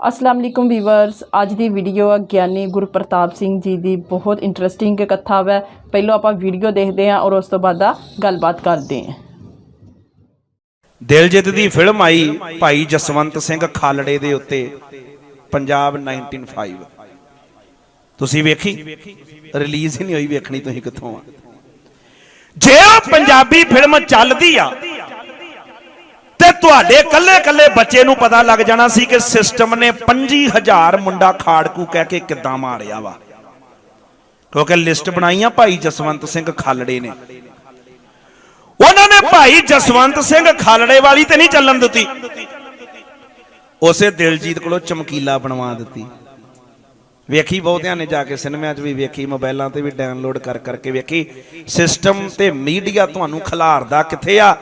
ਅਸਲਾਮ ਅਲੈਕੁਮ viewers, ਅੱਜ ਦੀ video ਆ ਗਿਆਨੀ ਗੁਰਪ੍ਰਤਾਪ ਸਿੰਘ ਜੀ ਦੀ ਬਹੁਤ ਇੰਟਰਸਟਿੰਗ ਕਥਾ ਹੈ ਪਹਿਲਾਂ ਆਪਾਂ ਵੀਡੀਓ ਦੇਖਦੇ ਹਾਂ ਔਰ ਉਸ ਤੋਂ ਬਾਅਦ ਆ ਗੱਲਬਾਤ ਕਰਦੇ ਹਾਂ। ਦਿਲਜੀਤ ਦੀ ਫਿਲਮ ਆਈ ਭਾਈ ਜਸਵੰਤ ਸਿੰਘ ਖਾਲੜੇ ਦੇ ਉੱਤੇ, ਪੰਜਾਬ 1905 ਤੁਸੀਂ ਵੇਖੀ? ਰਿਲੀਜ਼ ਹੀ ਨਹੀਂ ਹੋਈ ਵੇਖਣੀ ਤੁਸੀਂ ਕਿੱਥੋਂ ਆ। ਜੇ ਉਹ ਪੰਜਾਬੀ ਫਿਲਮ ਚੱਲਦੀ ਆ ਤੁਹਾਡੇ ਕੱਲੇ ਕੱਲੇ ਬੱਚੇ ਨੂੰ ਪਤਾ ਲੱਗ ਜਾਣਾ ਸੀ ਕਿ ਸਿਸਟਮ ਨੇ 25000 ਮੁੰਡਾ ਖਾੜਕੂ ਕਹਿ ਕੇ ਕਿੱਦਾਂ ਮਾਰਿਆ ਵਾ। ਕਿਉਂਕਿ ਲਿਸਟ ਬਣਾਈ ਆ ਭਾਈ ਜਸਵੰਤ ਸਿੰਘ ਖਾਲੜੇ ਨੇ। ਉਹਨਾਂ ਨੇ ਭਾਈ ਜਸਵੰਤ ਸਿੰਘ ਖਾਲੜੇ ਵਾਲੀ ਤੇ ਨਹੀਂ ਚੱਲਣ ਦਿੱਤੀ। ਉਸੇ ਦਿਲਜੀਤ ਕੋਲੋਂ ਚਮਕੀਲਾ ਬਣਵਾ ਦਿੱਤੀ। ਵੇਖੀ ਬਹੁਤਿਆਂ ਨੇ ਜਾ ਕੇ ਸਿਨੇਮਿਆਂ 'ਚ ਵੀ ਵੇਖੀ ਮੋਬਾਈਲਾਂ ਤੇ ਵੀ ਡਾਊਨਲੋਡ ਕਰ ਕਰਕੇ ਵੇਖੀ। ਸਿਸਟਮ ਤੇ ਮੀਡੀਆ ਤੁਹਾਨੂੰ ਖਿਲਾਰਦਾ ਕਿੱਥੇ ਆ?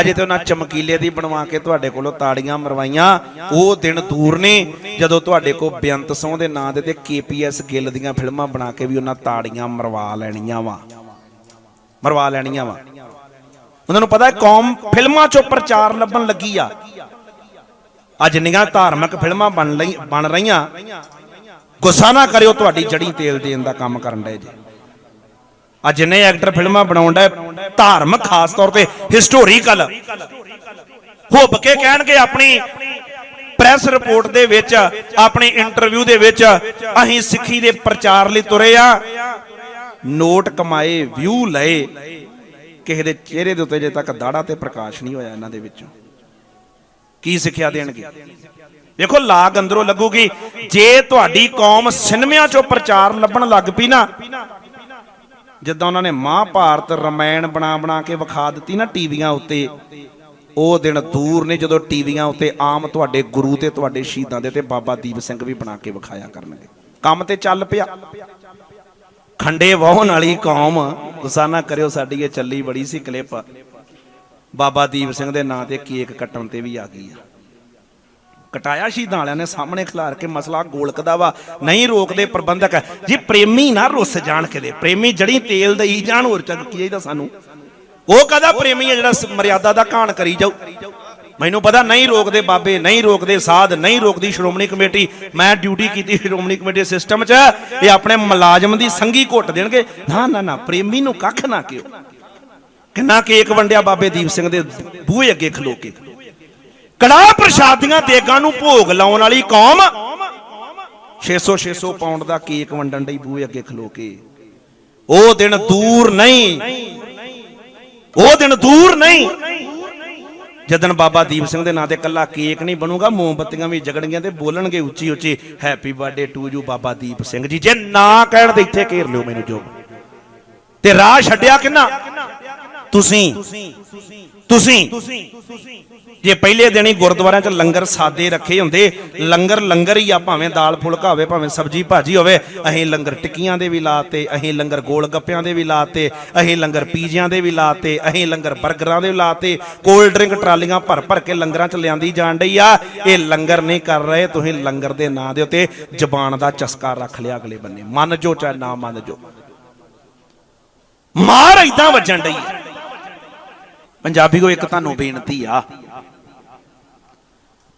ਅਜੇ ਤੇ ਉਹਨਾਂ ਚਮਕੀਲੇ ਦੀ ਬਣਵਾ ਕੇ ਤੁਹਾਡੇ ਕੋਲੋਂ ਤਾੜੀਆਂ ਮਰਵਾਈਆਂ। ਉਹ ਦਿਨ ਦੂਰ ਨੇ, ਜਦੋਂ ਤੁਹਾਡੇ ਕੋਲ ਬੇਅੰਤ ਸੋਹ ਦੇ ਨਾਂ ਦੇ ਤੇ ਕੇਪੀਐਸ ਗਿੱਲ ਦੀਆਂ ਫਿਲਮਾਂ ਬਣਾ ਕੇ ਵੀ ਉਹਨਾਂ ਤਾੜੀਆਂ ਮਰਵਾ ਲੈਣੀਆਂ ਵਾ। ਮਰਵਾ ਲੈਣੀਆਂ ਵਾ। ਉਹਨਾਂ ਨੂੰ ਪਤਾ ਹੈ ਕੌਮ ਫਿਲਮਾਂ 'ਚੋਂ ਪ੍ਰਚਾਰ ਲੱਭਣ ਲੱਗੀ ਆ। ਅੱਜ ਨਿਗਾਹ ਧਾਰਮਿਕ ਫਿਲਮਾਂ ਬਣ ਲਈ ਬਣ ਰਹੀਆਂ। ਗੁੱਸਾ ਨਾ ਕਰਿਓ, ਤੁਹਾਡੀ ਜੜੀ ਤੇਲ ਦੇਣ ਦਾ ਕੰਮ ਕਰਨ ਡਏ ਜੇ। ਅੱਜ ਜਿੰਨੇ ਐਕਟਰ ਫਿਲਮਾਂ ਬਣਾਉਣ ਡਏ ਧਾਰਮਿਕ ਖਾਸ ਤੌਰ ਤੇ ਹਿਸਟੋਰੀਕਲ। ਹੁੱਬ ਕੇ ਕਹਿਣਗੇ ਆਪਣੀ ਪ੍ਰੈਸ ਰਿਪੋਰਟ ਦੇ ਵਿੱਚ, ਆਪਣੇ ਇੰਟਰਵਿਊ ਦੇ ਵਿੱਚ, ਅਸੀਂ ਸਿੱਖੀ ਦੇ ਪ੍ਰਚਾਰ ਲਈ ਤੁਰੇ ਆ। ਨੋਟ ਕਮਾਏ ਵਿਊ ਲਏ। ਕਿਸੇ ਦੇ ਚਿਹਰੇ ਦੇ ਉੱਤੇ ਜੇ ਤੱਕ ਦਾੜਾ ਤੇ ਪ੍ਰਕਾਸ਼ ਨਹੀਂ ਹੋਇਆ ਇਹਨਾਂ ਦੇ ਵਿੱਚੋਂ। ਕੀ ਸਿੱਖਿਆ ਦੇਣਗੇ? ਦੇਖੋ ਲਾਗ ਅੰਦਰੋਂ ਲੱਗੂਗੀ, ਜੇ ਤੁਹਾਡੀ ਕੌਮ ਸਿਨੇਮਿਆਂ 'ਚੋਂ ਪ੍ਰਚਾਰ ਲੱਭਣ ਲੱਗ ਪਈ ਨਾ ਜਿੱਦਾਂ ਉਹਨਾਂ ਨੇ ਮਹਾਭਾਰਤ ਰਮਾਇਣ ਬਣਾ ਬਣਾ ਕੇ ਵਿਖਾ ਦਿੱਤੀ ਨਾ ਟੀਵੀਆਂ ਉੱਤੇ, ਉਹ ਦਿਨ ਦੂਰ ਨੇ ਜਦੋਂ ਟੀਵੀਆਂ ਉੱਤੇ ਆਮ ਤੁਹਾਡੇ ਗੁਰੂ ਤੇ ਤੁਹਾਡੇ ਸ਼ਹੀਦਾਂ ਦੇ ਤੇ ਬਾਬਾ ਦੀਪ ਸਿੰਘ ਵੀ ਬਣਾ ਕੇ ਵਿਖਾਇਆ ਕਰਨਗੇ। ਕੰਮ ਤੇ ਚੱਲ ਪਿਆ। ਖੰਡੇ ਵਾਹਣ ਵਾਲੀ ਕੌਮ ਗੁੱਸਾ ਨਾ ਕਰਿਓ ਸਾਡੀ, ਇਹ ਚੱਲੀ ਬੜੀ ਸੀ ਕਲਿੱਪ ਬਾਬਾ ਦੀਪ ਸਿੰਘ ਦੇ ਨਾਂ ਤੇ ਕੇਕ ਕੱਟਣ ਤੇ ਵੀ ਆ ਗਈ ਆ। ਕਟਾਇਆ ਸ਼ਹੀਦਾਂ ਵਾਲਿਆਂ ਨੇ ਸਾਹਮਣੇ ਖਿਲਾਰ ਕੇ ਮਸਲਾ ਗੋਲਕਦਾ ਵਾ। ਨਹੀਂ ਰੋਕਦੇ ਪ੍ਰਬੰਧਕ। ਜੀ ਪ੍ਰੇਮੀ ਨਾ ਰੁੱਸ ਜਾਣ ਕਿਤੇ। ਪ੍ਰੇਮੀ ਜੜੀ ਤੇਲ ਦੇਈ ਜਾਣ, ਹੋਰ ਚੱਲ ਕੀ ਚਾਹੀਦਾ ਸਾਨੂੰ? ਉਹ ਕਦਾ ਪ੍ਰੇਮੀ ਹੈ ਜਿਹੜਾ ਮਰਿਆਦਾ ਦਾ ਕਾਣ ਕਰੀ ਜਾਊ? ਮੈਨੂੰ ਪਤਾ ਨਹੀਂ ਰੋਕਦੇ ਬਾਬੇ, ਨਹੀਂ ਰੋਕਦੇ ਸਾਧ, ਨਹੀਂ ਰੋਕਦੀ ਸ਼੍ਰੋਮਣੀ ਕਮੇਟੀ। ਮੈਂ ਡਿਊਟੀ ਕੀਤੀ ਸ਼੍ਰੋਮਣੀ ਕਮੇਟੀ ਸਿਸਟਮ 'ਚ। ਇਹ ਆਪਣੇ ਮੁਲਾਜ਼ਮ ਦੀ ਸੰਗੀ ਘੁੱਟ ਦੇਣਗੇ। ਨਾ ਨਾ ਨਾ, ਪ੍ਰੇਮੀ ਨੂੰ ਕੱਖ ਨਾ ਕਿਓ ਕਿੰਨਾ ਕੇਕ ਵੰਡਿਆ ਬਾਬੇ ਦੀਪ ਸਿੰਘ ਦੇ ਬੂਹੇ ਅੱਗੇ ਖਲੋ ਕੇ। ਕੜਾਹ ਪ੍ਰਸ਼ਾਦੀਆਂ ਦੇਗਾਂ ਨੂੰ ਭੋਗ ਲਾਉਣ ਵਾਲੀ ਕੌਮ। 600 600 ਪਾਉਂਡ ਦਾ ਕੇਕ ਵੰਡਣ ਲਈ ਬੂਹੇ ਅੱਗੇ ਖਲੋ ਕੇ। ਉਹ ਦਿਨ ਦੂਰ ਨਹੀਂ। ਉਹ ਦਿਨ ਦੂਰ ਨਹੀਂ। ਜਦਨ ਬਾਬਾ ਦੀਪ ਸਿੰਘ ਦੇ ਨਾਂ ਤੇ ਕੱਲਾ ਕੇਕ ਨਹੀਂ ਬਣੂਗਾ ਮੋਮਬੱਤੀਆਂ ਵੀ ਜਗਣਗੀਆਂ ਤੇ ਬੋਲਣਗੇ ਉੱਚੀ ਉੱਚੀ happy birthday to you Baba Deep Singh ji. ਜੇ ਨਾ ਕਹਿਣ ਤੇ ਇੱਥੇ ਘੇਰ ਲਿਓ ਮੈਨੂੰ ਜੋ। ਤੇ ਰਾਹ ਛੱਡਿਆ ਕਿੰਨਾ? ਤੁਸੀਂ। ਤੁਸੀਂ, ਜੇ ਪਹਿਲੇ ਦਿਨ ਹੀ ਗੁਰਦੁਆਰਿਆਂ 'ਚ ਲੰਗਰ ਸਾਦੇ ਰੱਖੇ ਹੁੰਦੇ, ਲੰਗਰ ਲੰਗਰ ਹੀ ਆ, ਭਾਵੇਂ ਦਾਲ ਫੁਲਕਾ ਹੋਵੇ, ਭਾਵੇਂ ਸਬਜੀ ਭਾਜੀ ਹੋਵੇ, ਅਸੀਂ ਲੰਗਰ ਟਿੱਕੀਆਂ ਦੇ ਵੀ ਲਾਤੇ ਅਸੀਂ ਲੰਗਰ ਗੋਲ ਗੱਪਿਆਂ ਦੇ ਵੀ ਲਾਤੇ ਅਸੀਂ ਲੰਗਰ ਪੀਜ਼ਿਆਂ ਦੇ ਵੀ ਲਾਤੇ ਅਸੀਂ ਲੰਗਰ 버ਗਰਾਂ ਦੇ ਵੀ ਲਾਤੇ ਕੋਲਡ ਡਰਿੰਕ ਟਰਾਲੀਆਂ ਭਰ ਭਰ ਕੇ ਲੰਗਰਾਂ 'ਚ ਲਿਆਂਦੀ ਜਾਣ ਡਈ ਆ, ਇਹ ਲੰਗਰ ਨਹੀਂ ਕਰ ਰਹੇ, ਤੁਸੀਂ ਲੰਗਰ ਦੇ ਨਾਂ ਦੇ ਉੱਤੇ ਜ਼ਬਾਨ ਦਾ ਚਸਕਾ ਰੱਖ ਲਿਆ ਅਗਲੇ ਬੰਨੇ ਮੰਨ ਜੋ ਚਾਹੇ ਨਾ ਮੰਨ ਜੋ ਮਾਰ ਇਦਾਂ ਵੱਜਣ ਡਈ ਆ। ਪੰਜਾਬੀ ਕੋ ਇੱਕ ਤੁਹਾਨੂੰ ਬੇਨਤੀ ਆ।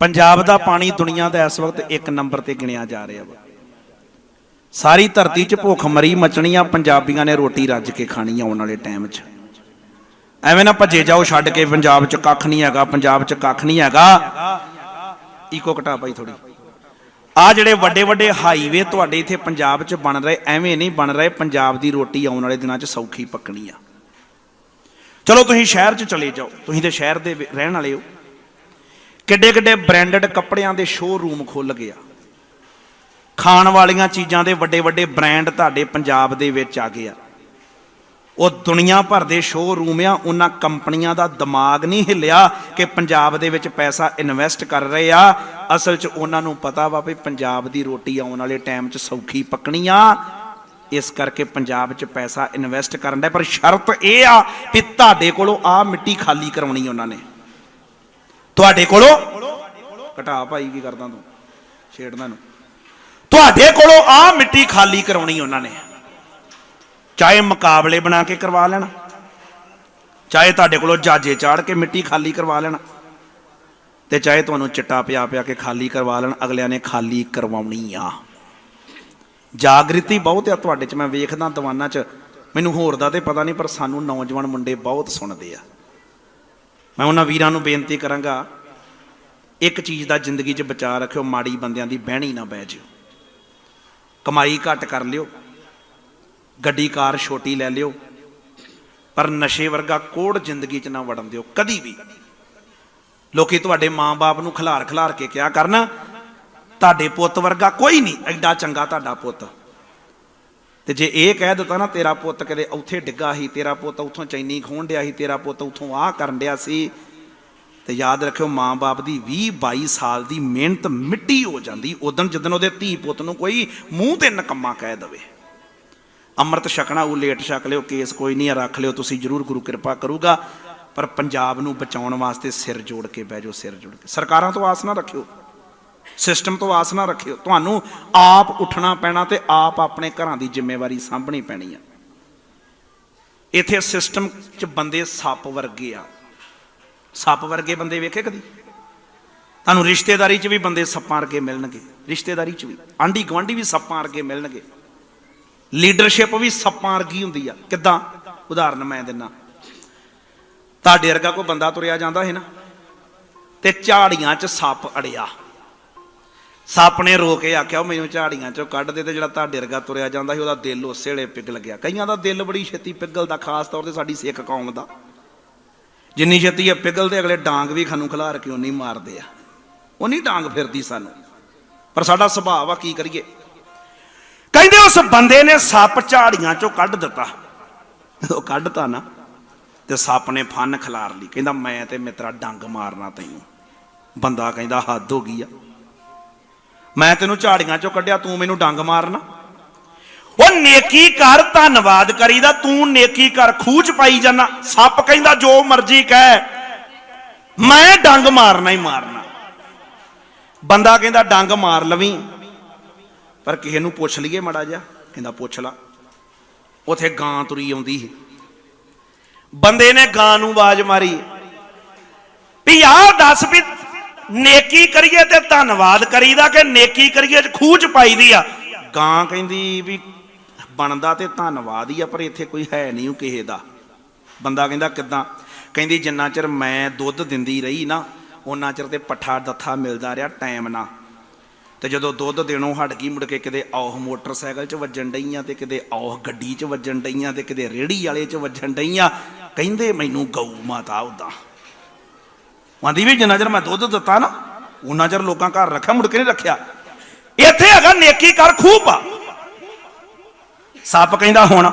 ਪੰਜਾਬ ਦਾ ਪਾਣੀ ਦੁਨੀਆ ਦਾ ਇਸ ਵਕਤ ਇੱਕ ਨੰਬਰ ਤੇ ਗਿਣਿਆ ਜਾ ਰਿਹਾ ਵਾ। ਸਾਰੀ ਧਰਤੀ 'ਚ ਭੁੱਖ ਮਰੀ ਮਚਣੀ ਆ ਪੰਜਾਬੀਆਂ ਨੇ ਰੋਟੀ ਰੱਜ ਕੇ ਖਾਣੀ ਆ ਆਉਣ ਵਾਲੇ ਟਾਈਮ 'ਚ। ਐਵੇਂ ਨਾ ਭੱਜੇ ਜਾਓ ਛੱਡ ਕੇ ਪੰਜਾਬ 'ਚ ਕੱਖ ਨਹੀਂ ਹੈਗਾ, ਪੰਜਾਬ 'ਚ ਕੱਖ ਨਹੀਂ ਹੈਗਾ। ਈਕੋ ਘਟਾ ਪਾਈ ਥੋੜੀ ਆ ਜਿਹੜੇ ਵੱਡੇ ਵੱਡੇ ਹਾਈਵੇ ਤੁਹਾਡੇ ਇੱਥੇ ਪੰਜਾਬ 'ਚ ਬਣ ਰਹੇ, ਐਵੇਂ ਨਹੀਂ ਬਣ ਰਹੇ, ਪੰਜਾਬ ਦੀ ਰੋਟੀ ਆਉਣ ਵਾਲੇ ਦਿਨਾਂ 'ਚ ਸੌਖੀ ਪੱਕਣੀ ਆ। ਚਲੋ ਤੁਸੀਂ ਸ਼ਹਿਰ 'ਚ ਚਲੇ ਜਾਓ, ਤੁਸੀਂ ਤੇ ਸ਼ਹਿਰ ਦੇ ਰਹਿਣ ਵਾਲੇ ਹੋ। ਕਿੱਡੇ ਕਿੱਡੇ ਬ੍ਰਾਂਡਡ ਕੱਪੜਿਆਂ ਦੇ ਸ਼ੋਰੂਮ ਖੁੱਲ ਗਿਆ। ਖਾਣ ਵਾਲੀਆਂ ਚੀਜ਼ਾਂ ਦੇ ਵੱਡੇ ਵੱਡੇ ਬ੍ਰਾਂਡ ਤੁਹਾਡੇ ਪੰਜਾਬ ਦੇ ਵਿੱਚ ਆ ਗਏ ਆ। ਉਹ ਦੁਨੀਆ ਭਰ ਦੇ ਸ਼ੋਰੂਮ ਆ, ਉਹਨਾਂ ਕੰਪਨੀਆਂ ਦਾ ਦਿਮਾਗ ਨਹੀਂ ਹਿੱਲਿਆ ਕਿ ਪੰਜਾਬ ਦੇ ਵਿੱਚ ਪੈਸਾ ਇਨਵੈਸਟ ਕਰ ਰਹੇ ਆ। ਅਸਲ 'ਚ ਉਹਨਾਂ ਨੂੰ ਪਤਾ ਵਾ ਵੀ ਪੰਜਾਬ ਦੀ ਰੋਟੀ ਆਉਣ ਵਾਲੇ ਟਾਈਮ 'ਚ ਸੌਖੀ ਪੱਕਣੀ ਆ। ਇਸ ਕਰਕੇ ਪੰਜਾਬ 'ਚ ਪੈਸਾ ਇਨਵੈਸਟ ਕਰਨ ਦਾ ਪਰ ਸ਼ਰਤ ਇਹ ਆ ਵੀ ਤੁਹਾਡੇ ਕੋਲੋਂ ਆ ਮਿੱਟੀ ਖਾਲੀ ਕਰਵਾਉਣੀ ਉਹਨਾਂ ਨੇ। ਤੁਹਾਡੇ ਕੋਲੋਂ? ਘਟਾ ਭਾਈ, ਕੀ ਕਰਦਾ ਤੂੰ? ਛੇੜਦਾ ਨੂੰ। ਤੁਹਾਡੇ ਕੋਲੋਂ ਆ ਮਿੱਟੀ ਖਾਲੀ ਕਰਾਉਣੀ ਉਹਨਾਂ ਨੇ। ਚਾਹੇ ਮੁਕਾਬਲੇ ਬਣਾ ਕੇ ਕਰਵਾ ਲੈਣਾ, ਚਾਹੇ ਤੁਹਾਡੇ ਕੋਲੋਂ ਜਾਜੇ ਚਾੜ ਕੇ ਮਿੱਟੀ ਖਾਲੀ ਕਰਵਾ ਲੈਣਾ, ਤੇ ਚਾਹੇ ਤੁਹਾਨੂੰ ਚਿੱਟਾ ਪਿਆ ਪਿਆ ਕੇ ਖਾਲੀ ਕਰਵਾ ਲੈਣ, ਅਗਲਿਆਂ ਨੇ ਖਾਲੀ ਕਰਵਾਉਣੀ ਆ। ਜਾਗ੍ਰਿਤੀ ਬਹੁਤ ਆ ਤੁਹਾਡੇ ਚ, ਮੈਂ ਵੇਖਦਾ ਦੀਵਾਨਾਂ ਚ। ਮੈਨੂੰ ਹੋਰ ਦਾ ਤੇ ਪਤਾ ਨਹੀਂ, ਪਰ ਸਾਨੂੰ ਨੌਜਵਾਨ ਮੁੰਡੇ ਬਹੁਤ ਸੁਣਦੇ ਆ। ਮੈਂ ਉਹਨਾਂ ਵੀਰਾਂ ਨੂੰ ਬੇਨਤੀ ਕਰਾਂਗਾ, ਇੱਕ ਚੀਜ਼ ਦਾ ਜ਼ਿੰਦਗੀ 'ਚ ਬਚਾ ਰੱਖਿਓ, ਮਾੜੀ ਬੰਦਿਆਂ ਦੀ ਬਹਿਣੀ ਨਾ ਬਹਿ ਜਿਓ। ਕਮਾਈ ਘੱਟ ਕਰ ਲਿਓ, ਗੱਡੀ, ਕਾਰ ਛੋਟੀ ਲੈ ਲਿਓ, ਪਰ ਨਸ਼ੇ ਵਰਗਾ ਕੋੜ ਜ਼ਿੰਦਗੀ 'ਚ ਨਾ ਵੜਨ ਦਿਓ, ਕਦੀ ਵੀ। ਲੋਕੀ ਤੁਹਾਡੇ ਮਾਂ-ਬਾਪ ਨੂੰ ਖਿਲਾਰ ਖਿਲਾਰ ਕੇ ਕਿਹਾ ਕਰਨਾ ਤੁਹਾਡੇ ਪੁੱਤ ਵਰਗਾ ਕੋਈ ਨਹੀਂ ਐਡਾ ਚੰਗਾ ਤੁਹਾਡਾ ਪੁੱਤ। ਤੇ ਜੇ ਇਹ ਕਹਿ ਦਿੱਤਾ ਨਾ ਤੇਰਾ ਪੁੱਤ ਕਦੇ ਉੱਥੇ ਡਿੱਗਾ ਸੀ ਤੇਰਾ ਪੁੱਤ ਉੱਥੋਂ ਚੈਨੀ ਖੋਣ ਡਿਆ ਸੀ ਤੇਰਾ ਪੁੱਤ ਉੱਥੋਂ ਆਹ ਕਰਨ ਡਿਆ ਸੀ ਤੇ ਯਾਦ ਰੱਖਿਓ ਮਾਂ-ਬਾਪ ਦੀ 20 22 ਸਾਲ ਦੀ ਮਿਹਨਤ ਮਿੱਟੀ ਹੋ ਜਾਂਦੀ। ਉਦੋਂ ਜਦੋਂ ਉਹਦੇ ਧੀ ਪੁੱਤ ਨੂੰ ਕੋਈ ਮੂੰਹ ਤੇ ਨਕਮਾ ਕਹਿ ਦਵੇ। ਅੰਮ੍ਰਿਤ ਛਕਣਾ ਉਹ ਲੇਟ ਛਕ ਲਿਓ ਕੇਸ ਕੋਈ ਨਹੀਂ ਆ, ਰੱਖ ਲਿਓ ਤੁਸੀਂ ਜਰੂਰ ਗੁਰੂ ਕਿਰਪਾ ਕਰੂਗਾ। ਪਰ ਪੰਜਾਬ ਨੂੰ ਬਚਾਉਣ ਵਾਸਤੇ ਸਿਰ ਜੋੜ ਕੇ ਬਹਿ ਜਾਓ ਸਿਰ ਜੋੜ ਕੇ। ਸਰਕਾਰਾਂ ਤੋਂ ਆਸ ਨਾ ਰੱਖਿਓ। ਸਿਸਟਮ ਤੋਂ ਆਸ ਨਾ ਰੱਖਿਓ। ਤੁਹਾਨੂੰ ਆਪ ਉੱਠਣਾ ਪੈਣਾ ਤੇ ਆਪ ਆਪਣੇ ਘਰਾਂ ਦੀ ਜ਼ਿੰਮੇਵਾਰੀ ਸਾਂਭਣੀ ਪੈਣੀ ਆ। ਇੱਥੇ ਸਿਸਟਮ 'ਚ ਬੰਦੇ ਸੱਪ ਵਰਗੇ ਆ। ਸੱਪ ਵਰਗੇ ਬੰਦੇ ਵੇਖੇ ਕਦੀ? ਤੁਹਾਨੂੰ ਰਿਸ਼ਤੇਦਾਰੀ 'ਚ ਵੀ ਬੰਦੇ ਸੱਪਾਂ ਵਰਗੇ ਮਿਲਣਗੇ। ਰਿਸ਼ਤੇਦਾਰੀ 'ਚ ਵੀ। ਆਂਢੀ ਗੁਆਂਢੀ ਵੀ ਸੱਪਾਂ ਵਰਗੇ ਮਿਲਣਗੇ। ਲੀਡਰਸ਼ਿਪ ਵੀ ਸੱਪਾਂ ਵਰਗੀ ਹੁੰਦੀ ਆ। ਕਿੱਦਾਂ? ਉਦਾਹਰਨ ਮੈਂ ਦਿੰਨਾ। ਤੁਹਾਡੇ ਵਰਗਾ ਕੋਈ ਬੰਦਾ ਤੁਰਿਆ ਜਾਂਦਾ ਹੈ ਨਾ? ਤੇ ਝਾੜੀਆਂ 'ਚ ਸੱਪ ਅੜਿਆ। ਸੱਪ ਨੇ ਰੋ ਕੇ ਆਖਿਆ, "ਉਹ ਮੈਨੂੰ ਝਾੜੀਆਂ 'ਚੋਂ ਕੱਢ ਦੇ ਤੇ ਜਿਹੜਾ ਤੁਹਾਡੇ ਵਰਗਾ ਤੁਰਿਆ ਜਾਂਦਾ ਸੀ, ਉਹਦਾ ਦਿਲ ਉਸੇ ਵੇਲੇ ਪਿਘਲ ਗਿਆ। ਕਈਆਂ ਦਾ ਦਿਲ ਬੜੀ ਛੇਤੀ ਪਿਘਲਦਾ, ਖਾਸ ਤੌਰ ਤੇ ਸਾਡੀ ਸਿੱਖ ਕੌਮ ਦਾ। ਜਿੰਨੀ ਛੇਤੀ ਇਹ ਪਿਘਲਦੇ, ਅਗਲੇ ਡਾਂਗ ਵੀ ਖਾਨੂੰ ਖਿਲਾਰ ਕੇ ਉਨੀ ਮਾਰਦੇ ਆ। ਉਹ ਨਹੀਂ ਡਾਂਗ ਫਿਰਦੀ ਸਾਨੂੰ। ਪਰ ਸਾਡਾ ਸੁਭਾਅ ਆ ਕੀ ਕਰੀਏ? ਕਹਿੰਦੇ ਉਸ ਬੰਦੇ ਨੇ ਸੱਪ ਝਾੜੀਆਂ ਚੋਂ ਕੱਢ ਦਿੱਤਾ। ਉਹ ਕੱਢਤਾ ਨਾ, ਤੇ ਸੱਪ ਨੇ ਫਨ ਖਿਲਾਰ ਲਈ। ਕਹਿੰਦਾ, ਮੈਂ ਤੇ ਮਿੱਤਰਾ ਡੰਗ ਮਾਰਨਾ ਤੈਨੂੰ। ਬੰਦਾ ਕਹਿੰਦਾ, ਹੱਦ ਹੋ ਗਈ ਆ। ਮੈਂ ਤੈਨੂੰ ਝਾੜੀਆਂ ਚੋਂ ਕੱਢਿਆ, ਤੂੰ ਮੈਨੂੰ ਡੰਗ ਮਾਰਨਾ। ਉਹ ਨੇਕੀ ਕਰ, ਧੰਨਵਾਦ ਕਰੀਦਾ, ਤੂੰ ਨੇਕੀ ਕਰ, ਖੂਚ ਪਾਈ ਜਾਣਾ ਸੱਪ ਕਹਿੰਦਾ, ਜੋ ਮਰਜ਼ੀ ਕਹਿ। ਮੈਂ ਡੰਗ ਮਾਰਨਾ ਹੀ ਮਾਰਨਾ। ਬੰਦਾ ਕਹਿੰਦਾ, ਡੰਗ ਮਾਰ ਲਵੀਂ। ਪਰ ਕਿਸੇ ਨੂੰ ਪੁੱਛ ਲਈਏ ਮੜਾ ਜਾ ਕਹਿੰਦਾ, ਪੁੱਛ ਲਾ। ਉਥੇ ਗਾਂ ਤੁਰੀ ਆਉਂਦੀ ਸੀ। ਬੰਦੇ ਨੇ ਗਾਂ ਨੂੰ ਆਵਾਜ਼ ਮਾਰੀ। ਵੀ ਯਾਰ ਦੱਸ ਵੀ ਨੇਕੀ ਕਰੀਏ ਤੇ ਧੰਨਵਾਦ ਕਰੀਦਾ ਕਿ ਨੇਕੀ ਕਰੀਏ ਚ ਖੂਚ ਪਾਈਦੀ ਆ। ਗਾਂ ਕਹਿੰਦੀ ਵੀ ਬਣਦਾ ਤੇ ਧੰਨਵਾਦ ਹੀ ਆ, ਪਰ ਇੱਥੇ ਕੋਈ ਹੈ ਨਹੀਂ ਉਹ ਕਿਸੇ ਦਾ। ਬੰਦਾ ਕਹਿੰਦਾ ਕਿੱਦਾਂ? ਕਹਿੰਦੀ ਜਿੰਨਾ ਚਿਰ ਮੈਂ ਦੁੱਧ ਦਿੰਦੀ ਰਹੀ ਨਾ ਉਹਨਾਂ ਚਿਰ ਤੇ ਪੱਠਾ ਦੱਥਾ ਮਿਲਦਾ ਰਿਹਾ ਟਾਈਮ ਨਾਲ। ਤੇ ਜਦੋਂ ਦੁੱਧ ਦੇਣੋਂ ਹਟ ਗਈ, ਮੁੜ ਕੇ ਕਿਤੇ ਔਹ ਮੋਟਰਸਾਈਕਲ 'ਚ ਵੱਜਣ ਡਈਆਂ ਤੇ ਕਿਤੇ ਔਹ ਗੱਡੀ 'ਚ ਵੱਜਣ ਡਈਆਂ ਤੇ ਕਿਤੇ ਰੇੜੀ ਵਾਲੇ 'ਚ ਵੱਜਣ ਡਈਆਂ। ਕਹਿੰਦੇ ਮੈਨੂੰ ਗਊ ਮਾਤਾ ਉਦਾਂ ਆਂਦੀ ਵੀ ਜਿੰਨਾ ਚਿਰ ਮੈਂ ਦੁੱਧ ਦਿੱਤਾ ਨਾ ਉਹਨਾਂ ਚਿਰ ਲੋਕਾਂ ਘਰ ਰੱਖਿਆ, ਮੁੜ ਕੇ ਨਹੀਂ ਰੱਖਿਆ। ਇੱਥੇ ਹੈਗਾ ਨੇਕੀ ਕਰ ਖੂਬ ਆ। ਸੱਪ ਕਹਿੰਦਾ ਹੁਣ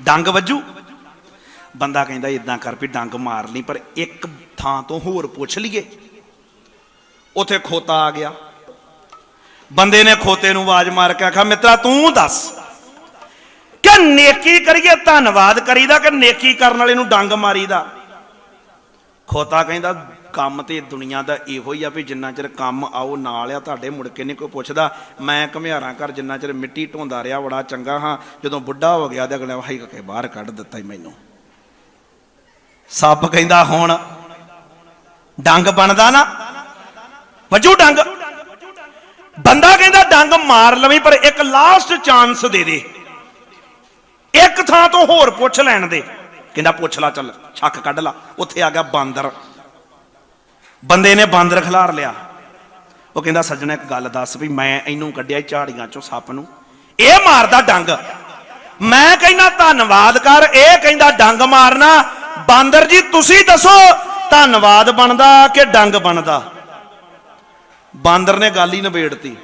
ਡੰਗ ਵੱਜੂ। ਬੰਦਾ ਕਹਿੰਦਾ ਇਦਾਂ ਕਰ ਵੀ ਡੰਗ ਮਾਰ ਲਈ, ਪਰ ਇੱਕ ਥਾਂ ਤੋਂ ਹੋਰ ਪੁੱਛ ਲਈਏ। ਉਥੇ ਖੋਤਾ ਆ ਗਿਆ। ਬੰਦੇ ਨੇ ਖੋਤੇ ਨੂੰ ਆਵਾਜ਼ ਮਾਰ ਕੇ ਆਖਿਆ, ਮਿੱਤਰਾ ਤੂੰ ਦੱਸ ਕਿ ਨੇਕੀ ਕਰੀਏ, ਧੰਨਵਾਦ ਕਰੀਦਾ ਕਿ ਨੇਕੀ ਕਰਨ ਵਾਲੇ ਨੂੰ ਡੰਗ ਮਾਰੀਦਾ? ਖੋਤਾ ਕਹਿੰਦਾ, ਕੰਮ ਤੇ ਦੁਨੀਆ ਦਾ ਇਹੋ ਹੀ ਆ ਵੀ ਜਿੰਨਾ ਚਿਰ ਕੰਮ ਆਓ ਨਾਲ ਆ, ਤੁਹਾਡੇ ਮੁੜ ਕੇ ਨਹੀਂ ਕੋਈ ਪੁੱਛਦਾ। ਮੈਂ ਘਮਿਆਰਾਂ ਘਰ ਜਿੰਨਾ ਚਿਰ ਮਿੱਟੀ ਢੋਂਦਾ ਰਿਹਾ, ਬੜਾ ਚੰਗਾ ਹਾਂ। ਜਦੋਂ ਬੁੱਢਾ ਹੋ ਗਿਆ, ਤੇ ਅਗਲੇ ਵਾਹੀ ਕੇ ਬਾਹਰ ਕੱਢ ਦਿੱਤਾ ਹੀ ਮੈਨੂੰ। ਸੱਪ ਕਹਿੰਦਾ, ਹੁਣ ਡੰਗ ਬਣਦਾ ਨਾ? ਵਜੂ ਡੰਗ। ਬੰਦਾ ਕਹਿੰਦਾ, ਡੰਗ ਮਾਰ ਲਵੀਂ, ਪਰ ਇੱਕ ਲਾਸਟ ਚਾਂਸ ਦੇ ਦੇ। ਇੱਕ ਥਾਂ ਤੋਂ ਹੋਰ ਪੁੱਛ ਲੈਣ ਦੇ। ਕਹਿੰਦਾ ਪੁੱਛ ਲਾ ਚੱਲ, ਛੱਕ ਕੱਢ ਲਾ, ਉੱਥੇ ਆ ਗਿਆ ਬਾਂਦਰ। ਬੰਦੇ ਨੇ ਬਾਂਦਰ ਖਿਲਾਰ ਲਿਆ। ਉਹ ਕਹਿੰਦਾ, ਸੱਜਣਾ, ਇੱਕ ਗੱਲ ਦੱਸ ਵੀ ਮੈਂ ਇਹਨੂੰ ਕੱਢਿਆ ਝਾੜੀਆਂ ਚੋਂ ਸੱਪ ਨੂੰ। ਇਹ ਮਾਰਦਾ ਡੰਗ। ਮੈਂ ਕਹਿੰਦਾ, ਧੰਨਵਾਦ ਕਰ, ਇਹ ਕਹਿੰਦਾ ਡੰਗ ਮਾਰਨਾ। ਬਾਂਦਰ ਜੀ, ਤੁਸੀਂ ਦੱਸੋ, ਧੰਨਵਾਦ ਬਣਦਾ ਕਿ ਡੰਗ ਬਣਦਾ? ਬਾਂਦਰ ਨੇ ਗੱਲ ਹੀ ਨਿਬੇੜਤੀ।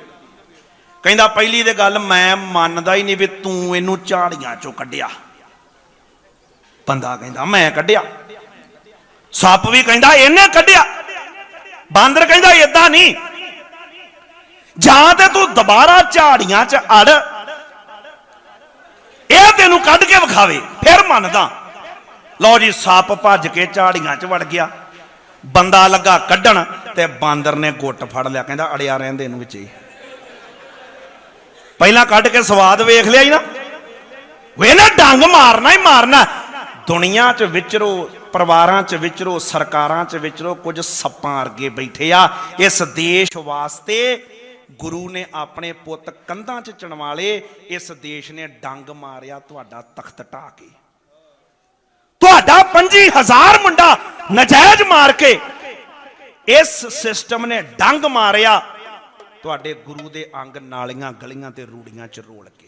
ਕਹਿੰਦਾ, ਪਹਿਲੀ ਤੇ ਗੱਲ ਮੈਂ ਮੰਨਦਾ ਹੀ ਨਹੀਂ ਵੀ ਤੂੰ ਇਹਨੂੰ ਝਾੜੀਆਂ ਚੋਂ ਕੱਢਿਆ। ਬੰਦਾ ਕਹਿੰਦਾ, ਮੈਂ ਕੱਢਿਆ। ਸੱਪ ਵੀ ਕਹਿੰਦਾ, ਇਹਨੇ ਕੱਢਿਆ। ਬਾਂਦਰ ਕਹਿੰਦਾ ਇਦਾਂ ਨਹੀਂ। ਜਾਂ ਤੇ ਤੂੰ ਦੁਬਾਰਾ ਝਾੜੀਆਂ 'ਚ ਅੜ। ਇਹ ਤੈਨੂੰ ਕੱਢ ਕੇ ਵਿਖਾਵੇ। ਫਿਰ ਮੰਨਦਾ। ਲਓ ਜੀ, ਸੱਪ ਭੱਜ ਕੇ ਝਾੜੀਆਂ 'ਚ ਵੜ ਗਿਆ। ਬੰਦਾ ਲੱਗਾ ਕੱਢਣ ਤੇ ਬਾਂਦਰ ਨੇ ਗੁੱਟ ਫੜ ਲਿਆ। ਕਹਿੰਦਾ, ਅੜਿਆ ਰਹਿੰਦੇ ਇਹਨੂੰ ਵਿੱਚ ਹੀ। ਪਹਿਲਾਂ ਕੱਢ ਕੇ ਸਵਾਦ ਵੇਖ ਲਿਆ ਹੀ ਨਾ। ਵੇ ਨਾ ਡੰਗ ਮਾਰਨਾ ਹੀ ਮਾਰਨਾ। ਦੁਨੀਆ 'ਚ ਵਿਚਰੋ, ਪਰਿਵਾਰਾਂ 'ਚ ਵਿਚਰੋ, ਸਰਕਾਰਾਂ 'ਚ ਵਿਚਰੋ, ਕੁਝ ਸੱਪਾਂ ਅਰਗੇ ਬੈਠੇ ਆ। ਇਸ ਦੇਸ਼ ਵਾਸਤੇ ਗੁਰੂ ਨੇ ਆਪਣੇ ਪੁੱਤ ਕੰਧਾਂ 'ਚ ਚਣਵਾ ਲਏ। ਇਸ ਦੇਸ਼ ਨੇ ਡੰਗ ਮਾਰਿਆ, ਤੁਹਾਡਾ ਤਖਤ ਢਾ ਕੇ। ਤੁਹਾਡਾ 25000 ਮੁੰਡਾ ਨਜਾਇਜ਼ ਮਾਰ ਕੇ ਇਸ ਸਿਸਟਮ ਨੇ ਡੰਗ ਮਾਰਿਆ। ਤੁਹਾਡੇ ਗੁਰੂ ਦੇ ਅੰਗ ਨਾਲੀਆਂ, ਗਲੀਆਂ ਤੇ ਰੂੜੀਆਂ 'ਚ ਰੋਲ ਕੇ।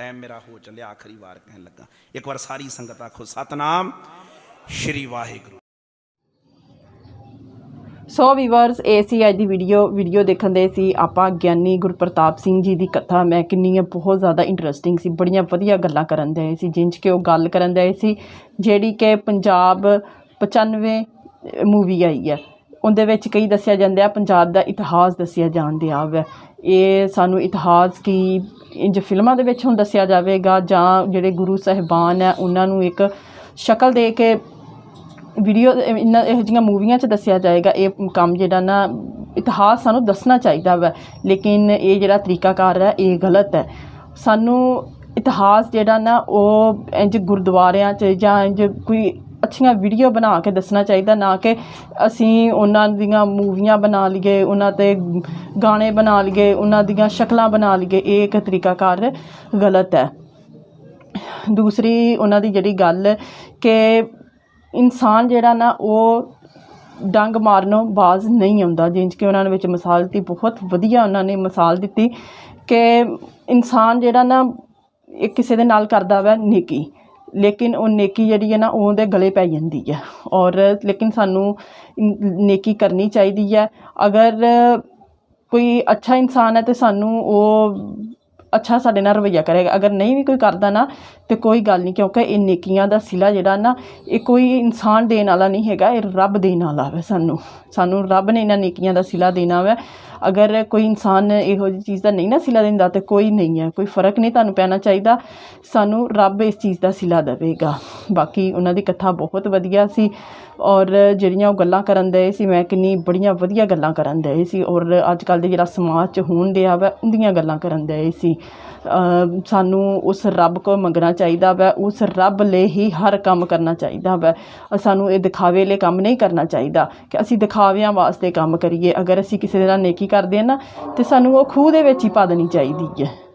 ਟਾਈਮ ਮੇਰਾ ਹੋ ਚੱਲਿਆ ਆਖਰੀ ਵਾਰ ਕਹਿਣ ਲੱਗਾ। ਇੱਕ ਵਾਰ ਸਾਰੀ ਸੰਗਤ ਆਖੋ, ਸਤਨਾਮ ਸ਼੍ਰੀ ਵਾਹਿਗੁਰੂ। ਸੋ ਵੀਵਰਸ ਇਹ ਅੱਜ ਦੀ ਵੀਡੀਓ ਵੀਡੀਓ ਦੇਖਣ ਦੇ ਸੀ ਆਪਾਂ ਗਿਆਨੀ ਗੁਰਪ੍ਰਤਾਪ ਸਿੰਘ ਜੀ ਦੀ ਕਥਾ। ਮੈਂ ਕਿੰਨੀ ਹੈ ਬਹੁਤ ਜ਼ਿਆਦਾ ਇੰਟਰਸਟਿੰਗ ਸੀ, ਬੜੀਆਂ ਵਧੀਆ ਗੱਲਾਂ ਕਰਨ ਦੇ ਸੀ ਜਿੰਚ ਕਿ ਉਹ ਗੱਲ ਕਰਨ ਦੇ ਸੀ, ਜਿਹੜੀ ਕਿ ਪੰਜਾਬ 95 ਮੂਵੀ ਆਈ ਹੈ। ਉਹਦੇ ਵਿੱਚ ਕਈ ਦੱਸਿਆ ਜਾਂਦਾ ਪੰਜਾਬ ਦਾ ਇਤਿਹਾਸ ਦੱਸਿਆ ਜਾਣ ਦਿਆ ਵੈ। ਇਹ ਸਾਨੂੰ ਇਤਿਹਾਸ ਕੀ, ਇੰਜ ਫਿਲਮਾਂ ਦੇ ਵਿੱਚ ਹੁਣ ਦੱਸਿਆ ਜਾਵੇਗਾ ਜਾਂ ਜਿਹੜੇ ਗੁਰੂ ਸਾਹਿਬਾਨ ਹੈ, ਉਹਨਾਂ ਨੂੰ ਇੱਕ ਸ਼ਕਲ ਦੇ ਕੇ ਵੀਡੀਓ ਇਹਨਾਂ ਇਹੋ ਜਿਹੀਆਂ ਮੂਵੀਆਂ 'ਚ ਦੱਸਿਆ ਜਾਏਗਾ। ਇਹ ਕੰਮ ਜਿਹੜਾ ਨਾ, ਇਤਿਹਾਸ ਸਾਨੂੰ ਦੱਸਣਾ ਚਾਹੀਦਾ ਵੈ, ਲੇਕਿਨ ਇਹ ਜਿਹੜਾ ਤਰੀਕਾਕਾਰ ਹੈ, ਇਹ ਗਲਤ ਹੈ। ਸਾਨੂੰ ਇਤਿਹਾਸ ਜਿਹੜਾ ਨਾ, ਉਹ ਇੰਜ ਗੁਰਦੁਆਰਿਆਂ 'ਚ ਜਾਂ ਇੰਜ ਕੋਈ ਅੱਛੀਆਂ ਵੀਡੀਓ ਬਣਾ ਕੇ ਦੱਸਣਾ ਚਾਹੀਦਾ, ਨਾ ਕਿ ਅਸੀਂ ਉਹਨਾਂ ਦੀਆਂ ਮੂਵੀਆਂ ਬਣਾ ਲਈਏ, ਉਹਨਾਂ ਤੇ ਗਾਣੇ ਬਣਾ ਲਈਏ, ਉਹਨਾਂ ਦੀਆਂ ਸ਼ਕਲਾਂ ਬਣਾ ਲਈਏ, ਇਹ ਇੱਕ ਤਰੀਕਾਕਾਰ ਗਲਤ ਹੈ। ਦੂਸਰੀ ਉਹਨਾਂ ਦੀ ਜਿਹੜੀ ਗੱਲ ਕਿ ਇਨਸਾਨ ਜਿਹੜਾ ਨਾ, ਉਹ ਡੰਗ ਮਾਰਨੋਂ ਬਾਜ਼ ਨਹੀਂ ਆਉਂਦਾ ਜਿੰਜ ਕਿ ਉਹਨਾਂ ਨੇ ਵਿੱਚ ਮਿਸਾਲ ਦਿੱਤੀ ਬਹੁਤ ਵਧੀਆ ਉਹਨਾਂ ਨੇ ਮਿਸਾਲ ਦਿੱਤੀ ਕਿ ਇਨਸਾਨ ਜਿਹੜਾ ਨਾ, ਇਹ ਕਿਸੇ ਦੇ ਨਾਲ ਕਰਦਾ ਵਾ, ਨੇਕੀ। ਲੇਕਿਨ ਉਹ ਨੇਕੀ ਜਿਹੜੀ ਹੈ ਨਾ, ਉਹ ਉਹਦੇ ਗਲੇ ਪੈ ਜਾਂਦੀ ਹੈ। ਔਰ ਲੇਕਿਨ ਸਾਨੂੰ ਨੇਕੀ ਕਰਨੀ ਚਾਹੀਦੀ ਹੈ। ਅਗਰ ਕੋਈ ਅੱਛਾ ਇਨਸਾਨ ਹੈ ਤਾਂ ਸਾਨੂੰ ਉਹ ਅੱਛਾ ਸਾਡੇ ਨਾਲ ਰਵੱਈਆ ਕਰੇਗਾ ਅਗਰ ਨਹੀਂ ਵੀ ਕੋਈ ਕਰਦਾ ਨਾ, ਤੇ ਕੋਈ ਗੱਲ ਨਹੀਂ, ਕਿਉਂਕਿ ਇਹ ਨੇਕੀਆਂ ਦਾ ਸਿਲਾ ਜਿਹੜਾ ਨਾ, ਇਹ ਕੋਈ ਇਨਸਾਨ ਦੇਣ ਵਾਲਾ ਨਹੀਂ ਹੈਗਾ, ਇਹ ਰੱਬ ਦੇਣ ਵਾਲਾ ਹੈ ਸਾਨੂੰ। ਸਾਨੂੰ ਰੱਬ ਨੇ ਇਹਨਾਂ ਨੇਕੀਆਂ ਦਾ ਸਿਲਾ ਦੇਣਾ ਵਾ। ਅਗਰ ਕੋਈ ਇਨਸਾਨ ਇਹੋ ਜਿਹੀ ਚੀਜ਼ ਦਾ ਨਹੀਂ ਨਾ ਸਿਲਾ ਦਿੰਦਾ, ਤੇ ਕੋਈ ਨਹੀਂ ਹੈ, ਕੋਈ ਫ਼ਰਕ ਨਹੀਂ ਤੁਹਾਨੂੰ ਪੈਣਾ ਚਾਹੀਦਾ। ਸਾਨੂੰ ਰੱਬ ਇਸ ਚੀਜ਼ ਦਾ ਸਿਲਾ ਦੇਵੇਗਾ। ਬਾਕੀ ਉਹਨਾਂ ਦੀ ਕਥਾ ਬਹੁਤ ਵਧੀਆ ਸੀ। ਔਰ ਜਿਹੜੀਆਂ ਉਹ ਗੱਲਾਂ ਕਰਨ ਦੇ ਸੀ, ਮੈਂ ਕਿੰਨੀ ਬੜੀਆਂ ਵਧੀਆ ਗੱਲਾਂ ਕਰਨ ਦੇ ਸੀ ਔਰ ਅੱਜ ਕੱਲ੍ਹ ਦੇ ਜਿਹੜਾ ਸਮਾਜ 'ਚ ਹੋਣ ਦਿਆ ਵਾ, ਉਹਦੀਆਂ ਗੱਲਾਂ ਕਰਨ ਦੇ ਸੀ। ਸਾਨੂੰ ਉਸ ਰੱਬ ਕੋ ਮੰਗਣਾ ਚਾਹੀਦਾ ਵਾ, ਉਸ ਰੱਬ ਲਈ ਹੀ ਹਰ ਕੰਮ ਕਰਨਾ ਚਾਹੀਦਾ ਵਾ। ਸਾਨੂੰ ਇਹ ਦਿਖਾਵੇ ਲਈ ਕੰਮ ਨਹੀਂ ਕਰਨਾ ਚਾਹੀਦਾ ਕਿ ਅਸੀਂ ਦਿਖਾਵਿਆਂ ਵਾਸਤੇ ਕੰਮ ਕਰੀਏ। ਅਗਰ ਅਸੀਂ ਕਿਸੇ ਦੇ ਨਾਲ ਨੇਕੀ ਕਰਦੇ ਹਾਂ ਨਾ, ਤੇ ਸਾਨੂੰ ਉਹ ਖੂਹ ਦੇ ਵਿੱਚ ਹੀ ਪਾ ਦੇਣੀ ਚਾਹੀਦੀ ਹੈ।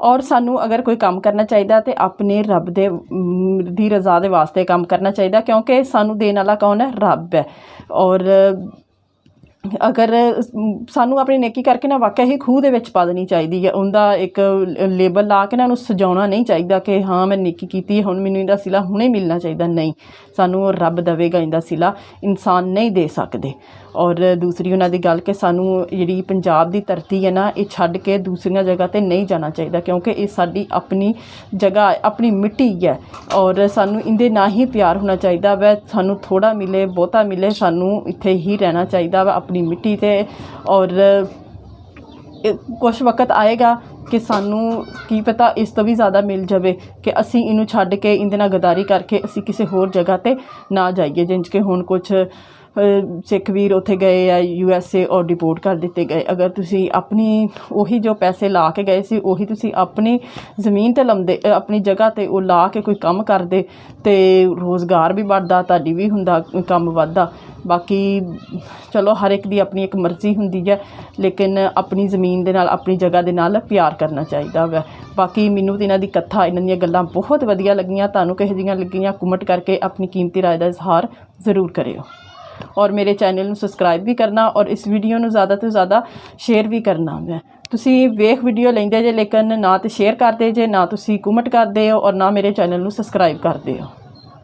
ਔਰ ਸਾਨੂੰ ਅਗਰ ਕੋਈ ਕੰਮ ਕਰਨਾ ਚਾਹੀਦਾ ਤੇ ਆਪਣੇ ਰੱਬ ਦੇ ਦੀ ਰਜ਼ਾ ਦੇ ਵਾਸਤੇ ਕੰਮ ਕਰਨਾ ਚਾਹੀਦਾ, ਕਿਉਂਕਿ ਸਾਨੂੰ ਦੇਣ ਵਾਲਾ ਕੌਣ ਹੈ? ਰੱਬ ਹੈ। ਔਰ ਅਗਰ ਸਾਨੂੰ ਆਪਣੀ ਨੇਕੀ ਕਰਕੇ ਨਾ ਵਾਕਿਆ ਹੀ ਖੂਹ ਦੇ ਵਿੱਚ ਪਾ ਦੇਣੀ ਚਾਹੀਦੀ ਹੈ। ਉਹਦਾ ਇੱਕ ਲੇਬਲ ਲਾ ਕੇ ਨਾ ਉਹਨੂੰ ਸਜਾਉਣਾ ਨਹੀਂ ਚਾਹੀਦਾ ਕਿ ਹਾਂ, ਮੈਂ ਨੇਕੀ ਕੀਤੀ ਹੈ, ਹੁਣ ਮੈਨੂੰ ਇਹਦਾ ਸਿਲਾ ਹੁਣੇ ਮਿਲਣਾ ਚਾਹੀਦਾ। ਨਹੀਂ, ਸਾਨੂੰ ਉਹ ਰੱਬ ਦੇਵੇਗਾ, ਇਹਦਾ ਸਿਲਾ ਇਨਸਾਨ ਨਹੀਂ ਦੇ ਸਕਦੇ। ਔਰ ਦੂਸਰੀ ਉਹਨਾਂ ਦੀ ਗੱਲ ਕਿ ਸਾਨੂੰ ਜਿਹੜੀ ਪੰਜਾਬ ਦੀ ਧਰਤੀ ਹੈ ਨਾ, ਇਹ ਛੱਡ ਕੇ ਦੂਸਰੀਆਂ ਜਗ੍ਹਾ ਤੇ ਨਹੀਂ ਜਾਣਾ ਚਾਹੀਦਾ ਕਿਉਂਕਿ ਇਹ ਸਾਡੀ ਆਪਣੀ ਜਗ੍ਹਾ, ਆਪਣੀ ਮਿੱਟੀ ਹੈ ਔਰ ਸਾਨੂੰ ਇਹਦੇ ਨਾਲ ਹੀ ਪਿਆਰ ਹੋਣਾ ਚਾਹੀਦਾ ਵੈ, ਸਾਨੂੰ ਥੋੜਾ ਮਿਲੇ, ਬਹੁਤਾ ਮਿਲੇ, ਸਾਨੂੰ ਇੱਥੇ ਹੀ ਰਹਿਣਾ ਚਾਹੀਦਾ ਵਾ ਆਪਣੀ ਮਿੱਟੀ ਤੇ। ਔਰ ਕੁਝ ਵਕਤ ਆਏਗਾ ਕਿ ਸਾਨੂੰ ਕੀ ਪਤਾ ਇਸ ਤੋਂ ਵੀ ਜ਼ਿਆਦਾ ਮਿਲ ਜਾਵੇ ਕਿ ਅਸੀਂ ਇਹਨੂੰ ਛੱਡ ਕੇ ਇਹਦੇ ਨਾਲ ਗਦਾਰੀ ਕਰਕੇ ਅਸੀਂ ਕਿਸੇ ਹੋਰ ਜਗ੍ਹਾ ਤੇ ਨਾ ਜਾਈਏ ਜਿੰਜ ਕਿ ਹੁਣ ਕੁਝ ਸਿੱਖ ਵੀਰ ਉੱਥੇ ਗਏ ਆ ਯੂ ਐਸ ਏ ਔਰ ਡਿਪੋਰਟ ਕਰ ਦਿੱਤੇ ਗਏ। ਅਗਰ ਤੁਸੀਂ ਆਪਣੀ ਉਹੀ ਜੋ ਪੈਸੇ ਲਾ ਕੇ ਗਏ ਸੀ, ਉਹੀ ਤੁਸੀਂ ਆਪਣੀ ਜ਼ਮੀਨ ਤੇ ਲੰਦੇ ਆਪਣੀ ਜਗ੍ਹਾ ਤੇ ਉਹ ਲਾ ਕੇ ਕੋਈ ਕੰਮ ਕਰਦੇ, ਤੇ ਰੋਜ਼ਗਾਰ ਵੀ ਵੱਧਦਾ, ਤੁਹਾਡੀ ਵੀ ਹੁੰਦਾ, ਕੰਮ ਵੱਧਦਾ। ਬਾਕੀ ਚਲੋ, ਹਰ ਇੱਕ ਦੀ ਆਪਣੀ ਇੱਕ ਮਰਜ਼ੀ ਹੁੰਦੀ ਹੈ, ਲੇਕਿਨ ਆਪਣੀ ਜ਼ਮੀਨ ਦੇ ਨਾਲ, ਆਪਣੀ ਜਗ੍ਹਾ ਦੇ ਨਾਲ ਪਿਆਰ ਕਰਨਾ ਚਾਹੀਦਾ ਵਾ। ਬਾਕੀ ਮੈਨੂੰ ਤੇ ਇਹਨਾਂ ਦੀ ਕਥਾ, ਇਹਨਾਂ ਦੀਆਂ ਗੱਲਾਂ ਬਹੁਤ ਵਧੀਆ ਲੱਗੀਆਂ। ਤੁਹਾਨੂੰ ਕਿਹੋ ਜਿਹੀਆਂ ਲੱਗੀਆਂ, ਕਮੈਂਟ ਕਰਕੇ ਆਪਣੀ ਕੀਮਤੀ ਰਾਏ ਦਾ ਇਜ਼ਹਾਰ ਜ਼ਰੂਰ ਕਰਿਓ। ਔਰ ਮੇਰੇ ਚੈਨਲ ਨੂੰ ਸਬਸਕ੍ਰਾਈਬ ਵੀ ਕਰਨਾ ਔਰ ਇਸ ਵੀਡੀਓ ਨੂੰ ਜ਼ਿਆਦਾ ਤੋਂ ਜ਼ਿਆਦਾ ਸ਼ੇਅਰ ਵੀ ਕਰਨਾ। ਮੈਂ ਤੁਸੀਂ ਵੇਖ ਵੀਡੀਓ ਲੈਂਦੇ ਜੇ ਲੇਕਿਨ ਨਾ ਤੇ ਸ਼ੇਅਰ ਕਰਦੇ ਜੇ, ਨਾ ਤੁਸੀਂ ਕਮੈਂਟ ਕਰਦੇ ਹੋ ਔਰ ਨਾ ਮੇਰੇ ਚੈਨਲ ਨੂੰ ਸਬਸਕ੍ਰਾਈਬ ਕਰਦੇ ਹੋ।